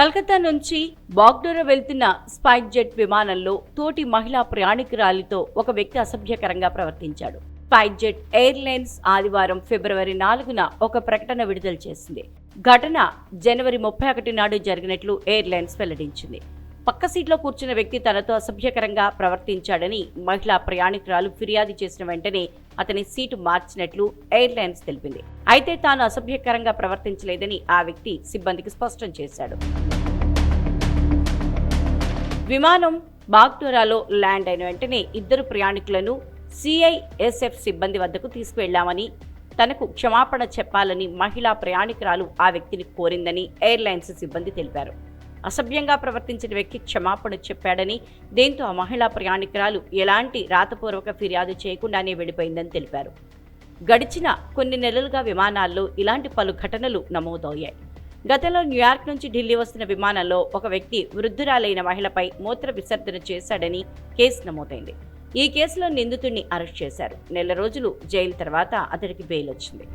కలకత్తా నుంచి బాగ్డోరా వెళ్తున్న spike jet విమానంలో తోటి మహిళా ప్రయాణికురాలితో ఒక వ్యక్తి అసభ్యకరంగా ప్రవర్తించాడు. స్పైక్ జెట్ ఎయిర్లైన్స్ ఆదివారం ఫిబ్రవరి నాలుగున ఒక ప్రకటన విడుదల చేసింది. ఘటన జనవరి ముప్పై ఒకటి నాడు జరిగినట్లు ఎయిర్లైన్స్ వెల్లడించింది. పక్క సీట్లో కూర్చున్న వ్యక్తి తనతో అసభ్యకరంగా ప్రవర్తించాడని మహిళా ప్రయాణికురాలు ఫిర్యాదు చేసిన వెంటనే అతని సీటు మార్చినట్లు ఎయిర్లైన్స్ తెలిపింది. అయితే తాను అసభ్యకరంగా ప్రవర్తించలేదని ఆ వ్యక్తి సిబ్బందికి స్పష్టం చేశాడు. విమానం బాగ్డోరాలో ల్యాండ్ అయిన వెంటనే ఇద్దరు ప్రయాణికులను సిఐఎస్ఎఫ్ సిబ్బంది వద్దకు తీసుకువెళ్ళామని తనకు క్షమాపణ చెప్పాలని మహిళా ప్రయాణికురాలు ఆ వ్యక్తిని కోరిందని ఎయిర్లైన్స్ సిబ్బంది తెలిపారు. అసభ్యంగా ప్రవర్తించిన వ్యక్తి క్షమాపణ చెప్పాడని దీంతో ఆ మహిళా ప్రయాణికురాలు ఎలాంటి రాతపూర్వక ఫిర్యాదు చేయకుండానే వెళ్ళిపోయిందని తెలిపారు. గడిచిన కొన్ని నెలలుగా విమానాల్లో ఇలాంటి పలు ఘటనలు నమోదయ్యాయి. గతంలో న్యూయార్క్ నుంచి ఢిల్లీ వస్తున్న విమానంలో ఒక వ్యక్తి వృద్ధురాలైన మహిళపై మూత్ర విసర్జన చేశాడని కేసు నమోదైంది. ఈ కేసులో నిందితుడిని అరెస్ట్ చేశారు. నెల రోజులు జైలు తర్వాత అతడికి బెయిల్ వచ్చింది.